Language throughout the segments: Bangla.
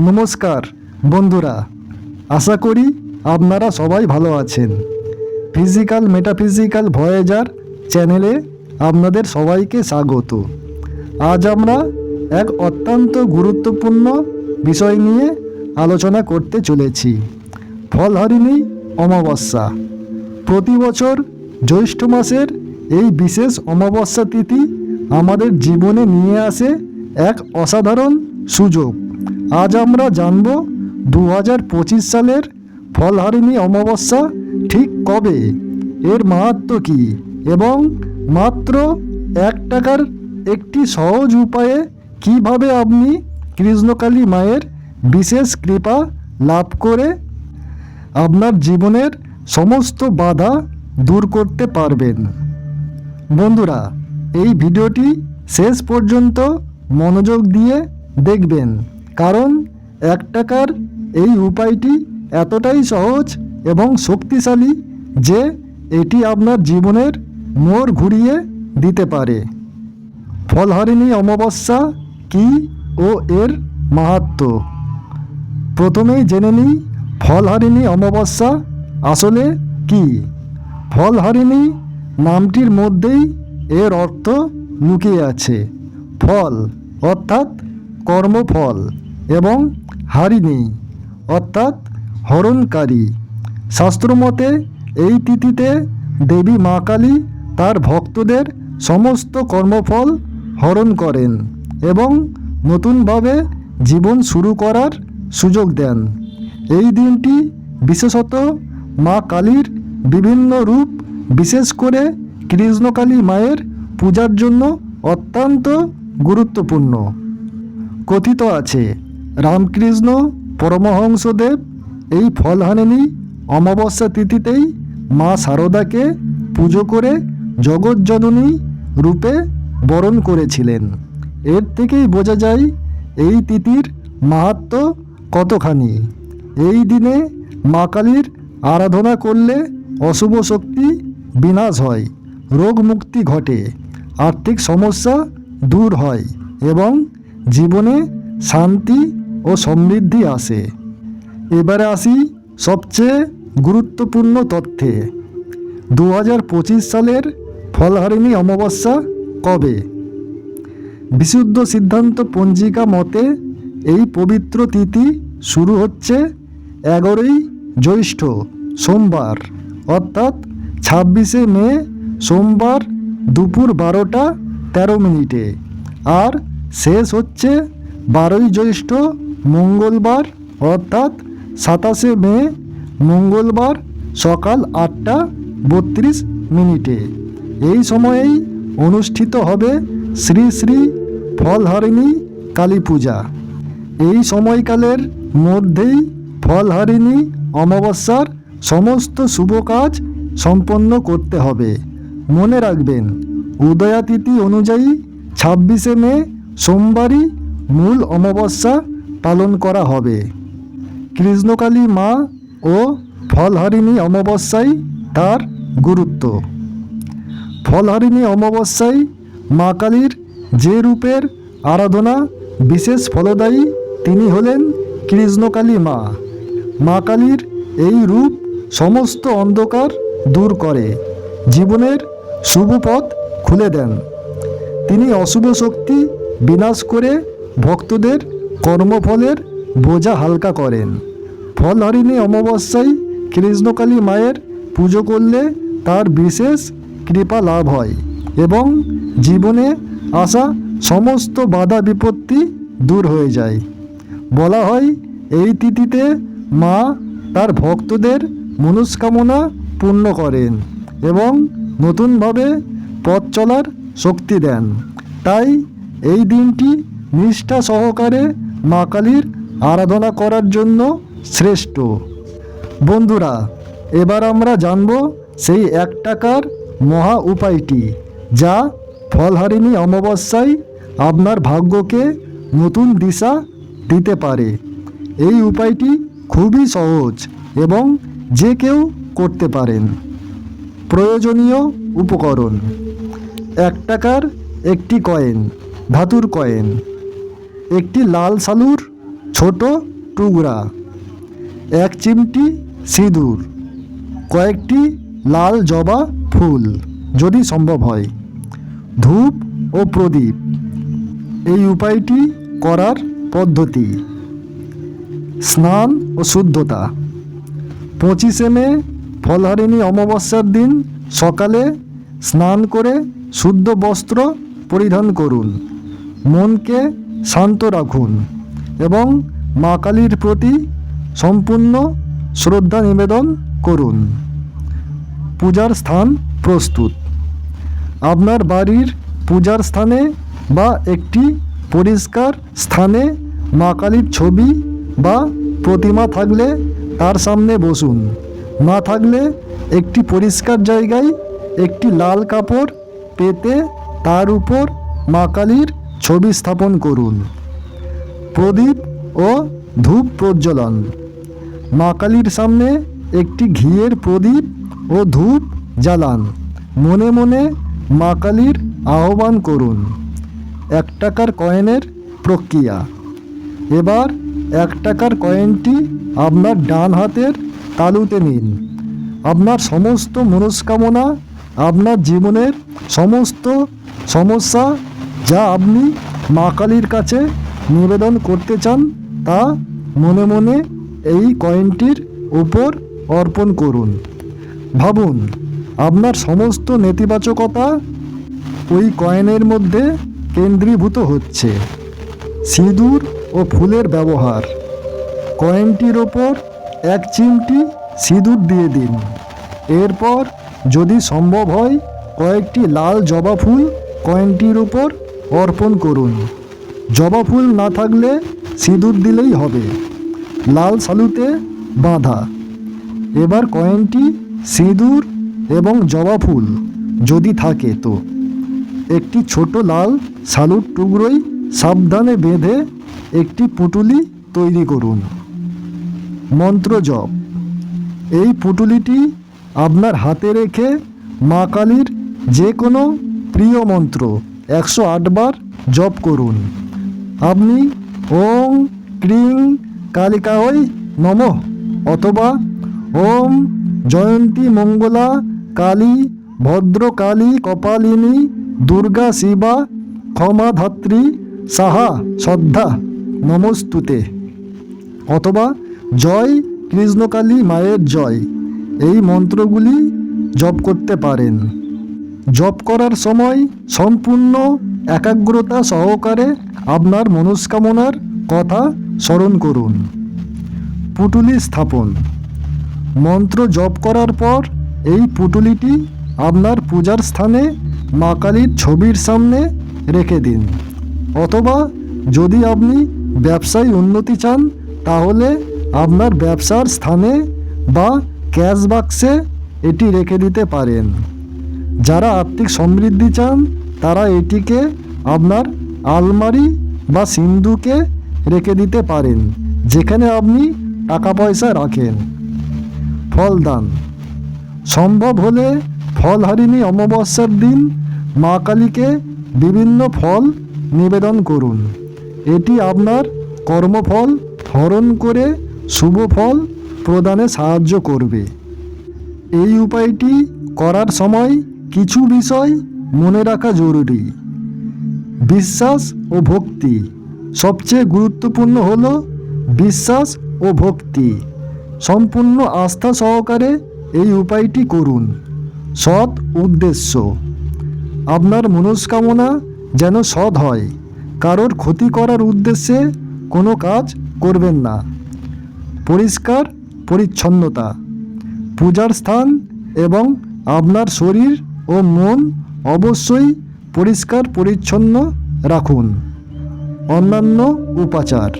নমস্কার, বন্ধুরা। আশা করি আপনারা সবাই ভালো আছেন। ফিজিক্যাল মেটাফিজিক্যাল ভয়েজার চ্যানেলে আপনাদের সবাইকে স্বাগত। আজ আমরা এক অত্যন্ত গুরুত্বপূর্ণ বিষয় নিয়ে আলোচনা করতে চলেছি। ফলহারিণী অমাবস্যা। প্রতি বছর জ্যৈষ্ঠ মাসের এই বিশেষ অমাবস্যা তিথি আমাদের জীবনে নিয়ে আসে এক অসাধারণ সুযোগ। আজ আমরা জানব দু হাজার পঁচিশ সালের ফলহারিণী অমাবস্যা ঠিক কবে? এর মাহাত্ম কী? এবং মাত্র এক টাকার একটি সহজ উপায়ে কীভাবে আপনি কৃষ্ণকালী মায়ের বিশেষ কৃপা লাভ করে আপনার জীবনের সমস্ত বাধা দূর করতে পারবেন? বন্ধুরা, এই ভিডিওটি শেষ পর্যন্ত মনোযোগ দিয়ে দেখবেন। কারণ এক টাকার এই উপায়টি এতটাই সহজ এবং শক্তিশালী যে এটি আপনার জীবনের মোড় ঘুরিয়ে দিতে পারে। ফলহারিণী অমাবস্যা কি ও এর মাহাত্ম্য প্রথমেই জেনে নিই ফলহারিণী অমাবস্যা আসলে কি। ফলহারিণী নামটির মধ্যেই এর অর্থ লুকিয়ে আছে। ফল, অর্থাৎ কর্মফল। এবং হারিণী অর্থাৎ হরণকারী। শাস্ত্রমতে এই তিথিতে দেবী মা কালী তার ভক্তদের সমস্ত কর্মফল হরণ করেন এবং নতুনভাবে জীবন শুরু করার সুযোগ দেন। এই দিনটি বিশেষত মা কালীর বিভিন্ন রূপ, বিশেষ করে কৃষ্ণকালী মায়ের পূজার জন্য অত্যন্ত গুরুত্বপূর্ণ। কথিত আছে রামকৃষ্ণ পরমহংসদেব এই ফলহানিনী অমাবস্যা তিথিতেই মা শারদাকে পুজো করে জগৎজননী রূপে বরণ করেছিলেন। এর থেকেই বোঝা যায় এই তিথির মাহাত্ম কতখানি। এই দিনে মা কালীর আরাধনা করলে অশুভ শক্তি বিনাশ হয়, রোগ মুক্তি ঘটে, আর্থিক সমস্যা দূর হয় এবং জীবনে শান্তি ও সমৃদ্ধি আসে। এবারে আসি সবচেয়ে গুরুত্বপূর্ণ তথ্যে। দু হাজার পঁচিশ সালের ফলহারিণী অমাবস্যা কবে? বিশুদ্ধ সিদ্ধান্ত পঞ্জিকা মতে এই পবিত্র তিথি শুরু হচ্ছে এগারোই জ্যৈষ্ঠ, সোমবার। অর্থাৎ ছাব্বিশে মে, সোমবার দুপুর বারোটা তেরো মিনিটে। আর শেষ হচ্ছে বারোই জ্যৈষ্ঠ মঙ্গলবার, অর্থাৎ সাতাশে মে মঙ্গলবার সকাল আটটা বত্রিশ মিনিটে। এই সময়েই অনুষ্ঠিত হবে শ্রী শ্রী ফলহারিণী কালী পূজা। এই সময়কালের মধ্যেই ফলহারিণী অমাবস্যার সমস্ত শুভ কাজ সম্পন্ন করতে হবে। মনে রাখবেন, উদয়াতিথি অনুযায়ী ছাব্বিশে মে সোমবারই মূল অমাবস্যা পালন করা হবে। কৃষ্ণকালী মা ও ফলহারিণী অমাবস্যাই তার গুরুত্ব। ফলহারিণী অমাবস্যায় মা কালীর যে রূপের আরাধনা, বিশেষ ফলদায়ী তিনি হলেন কৃষ্ণকালী মা। মা কালীর এই রূপ সমস্ত অন্ধকার দূর করে, জীবনের শুভ পথ খুলে দেন। তিনি অশুভ শক্তি বিনাশ করে ভক্তদের কর্মফলের বোঝা হালকা করেন। ফলহারিণী অমাবস্যায় কৃষ্ণকালী মায়ের পুজো করলে তার বিশেষ কৃপা লাভ হয় এবং জীবনে আসা সমস্ত বাধা বিপত্তি দূর হয়ে যায়। বলা হয়, এই তিথিতে মা তার ভক্তদের মনস্কামনা পূর্ণ করেন এবং নতুনভাবে পথ চলার শক্তি দেন। তাই এই দিনটি নিষ্ঠা সহকারে মা কালীর আরাধনা করার জন্য শ্রেষ্ঠ। বন্ধুরা, এবার আমরা জানব সেই এক টাকার মহা উপায়টি, যা ফলহারিণী অমাবস্যায় আপনার ভাগ্যকে নতুন দিশা দিতে পারে। এই উপায়টি খুবই সহজ এবং যে কেউ করতে পারেন। প্রয়োজনীয় উপকরণ, এক টাকার একটি কয়েন, ধাতুর কয়েন একটি লাল সালুর ছোট টুকরা, এক চিমটি সিঁদুর, কয়েকটি লাল জবা ফুল যদি সম্ভব হয়। ধূপ ও প্রদীপ, এই উপায়টি করার পদ্ধতি। স্নান ও শুদ্ধতা, পঁচিশে মে, ফলহারিণী অমাবস্যার দিন, সকালে স্নান করে শুদ্ধ বস্ত্র পরিধান করুন। মনকে শান্ত রাখুন এবং মা কালীর প্রতি সম্পূর্ণ শ্রদ্ধা নিবেদন করুন। পূজার স্থান প্রস্তুত। আপনার বাড়ির পূজার স্থানে বা একটি পরিষ্কার স্থানে মা কালীর ছবি বা প্রতিমা থাকলে তার সামনে বসুন। না থাকলে একটি পরিষ্কার জায়গায় একটি লাল কাপড় পেতে তার উপর মা কালীর ছবি স্থাপন করুন। প্রদীপ ও ধূপ প্রজ্বলন। মা কালীর সামনে একটি ঘিয়ের প্রদীপ ও ধূপ জ্বালান। মনে মনে মা কালীর আহ্বান করুন। এক টাকার কয়েনের প্রক্রিয়া। এবার এক টাকার কয়েনটি আপনার ডান হাতের তালুতে নিন। আপনার সমস্ত মনস্কামনা, আপনার জীবনের সমস্ত সমস্যা যা আপনি মা কালীর কাছে নিবেদন করতে চান, তা মনে মনে এই কয়েনটির উপর অর্পণ করুন। ভাবুন, আপনার সমস্ত নেতিবাচকতা ওই কয়েনের মধ্যে কেন্দ্রীভূত হচ্ছে। সিঁদুর ও ফুলের ব্যবহার। কয়েনটির ওপর এক চিমটি সিঁদুর দিয়ে দিন। এরপর যদি সম্ভব হয়, কয়েকটি লাল জবা ফুল কয়েনটির উপর অর্পণ করুন। জবা ফুল না থাকলে সিঁদুর দিলেই হবে। লাল সালুতে বাঁধা। এবার কয়েনটি সিঁদুর এবং জবা ফুল যদি থাকে তো। একটি ছোট লাল সালুর টুকরোই সাবধানে বেঁধে একটি পুটুলি তৈরি করুন। মন্ত্র জপ। এই পুটুলিটি আপনার হাতে রেখে মা কালীর যে কোনো প্রিয় মন্ত্র একশো আটবার জপ করুন। আপনি ওম ক্রিং কালিকায় নমঃ অথবা ওম জয়ন্তী মঙ্গলা কালী ভদ্রকালী কপালিনী দুর্গা শিবা ক্ষমাধাত্রী সাহা শ্রদ্ধা নমস্তুতে। অথবা জয় কৃষ্ণকালী মায়ের জয়। এই মন্ত্রগুলি জপ করতে পারেন। জপ করার সময় সম্পূর্ণ একাগ্রতা সহকারে আপনার মনস্কামনার কথা স্মরণ করুন। পুটুলি স্থাপন। মন্ত্র জপ করার পর এই পুটুলিটি আপনার পূজার স্থানে মা কালীর ছবির সামনে রেখে দিন। অথবা যদি আপনি ব্যবসায় উন্নতি চান, তাহলে আপনার ব্যবসার স্থানে বা ক্যাশ বাক্সে এটি রেখে দিতে পারেন। যারা আর্থিক সমৃদ্ধি চান, তারা এটিকে আপনার আলমারি বা সিন্ধুকে রেখে দিতে পারেন, যেখানে আপনি টাকা পয়সা রাখেন ফলদান সম্ভব হলে ফলহারিণী অমাবস্যার দিন মা কালীকে বিভিন্ন ফল নিবেদন করুন। এটি আপনার কর্মফল হরণ করে শুভ ফল প্রদানে সাহায্য করবে। এই উপায়টি করার সময় কিছু বিষয় মনে রাখা জরুরি। বিশ্বাস ও ভক্তি। সবচেয়ে গুরুত্বপূর্ণ হল বিশ্বাস ও ভক্তি। সম্পূর্ণ আস্থা সহকারে এই উপায়টি করুন। সৎ উদ্দেশ্য। আপনার মনস্কামনা যেন সৎ হয়। কারোর ক্ষতি করার উদ্দেশ্যে কোনো কাজ করবেন না। পরিষ্কার পরিচ্ছন্নতা। পূজার স্থান এবং আপনার শরীর ও মন অবশ্যই পরিষ্কার পরিচ্ছন্ন রাখুন। অন্যান্য উপাচার।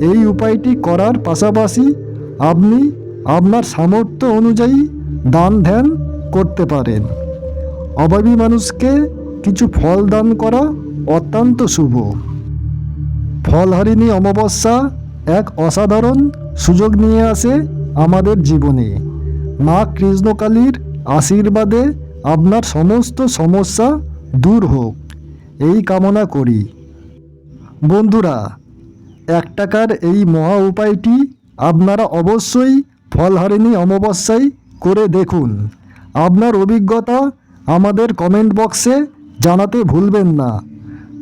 এই উপায়টি করার পাশাপাশি আপনি আপনার সামর্থ্য অনুযায়ী দান ধ্যান করতে পারেন। অভাবী মানুষকে কিছু ফল দান করা অত্যন্ত শুভ। ফলহারিণী অমাবস্যা এক অসাধারণ সুযোগ নিয়ে আসে আমাদের জীবনে। মা কৃষ্ণকালীর আশীর্বাদে আপনার সমস্ত সমস্যা দূর হোক। এই কামনা করি। বন্ধুরা, এক টাকার এই মহা উপায়টি আপনারা অবশ্যই ফলহারিণী অমাবস্যায় করে দেখুন। আপনার অভিজ্ঞতা আমাদের কমেন্ট বক্সে জানাতে ভুলবেন না।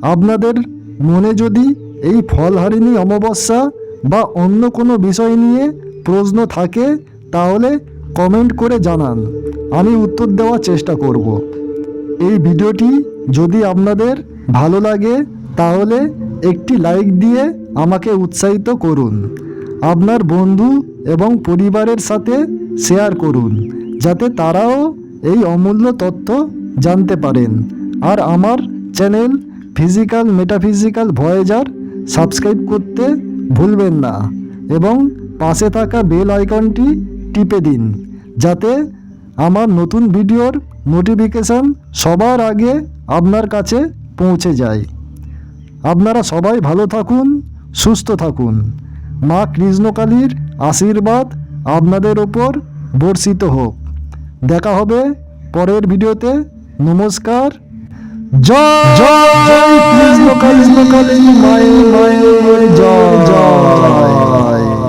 আপনাদের মনে যদি এই ফলহারিণী অমাবস্যা বা অন্য কোনো বিষয় নিয়ে প্রশ্ন থাকে, তাহলে কমেন্ট করে জানান। আমি উত্তর দেওয়ার চেষ্টা করব। এই ভিডিওটি যদি আপনাদের ভালো লাগে, তাহলে একটি লাইক দিয়ে আমাকে উৎসাহিত করুন। আপনার বন্ধু এবং পরিবারের সাথে শেয়ার করুন, যাতে তারাও এই অমূল্য তথ্য জানতে পারেন। আর আমার channel physical metaphysical voyager subscribe করতে ভুলবেন না। এবং পাশে থাকা বেল আইকনটি টিপে দিন, যাতে আমার নতুন ভিডিওর নোটিফিকেশান সবার আগে আপনার কাছে পৌঁছে যায়। আপনারা সবাই ভালো থাকুন, সুস্থ থাকুন। মা কৃষ্ণকালীর আশীর্বাদ আপনাদের ওপর বর্ষিত হোক। দেখা হবে পরের ভিডিওতে। নমস্কার। জয় কৃষ্ণকালী, মায়ের মায়ের জয় জয়।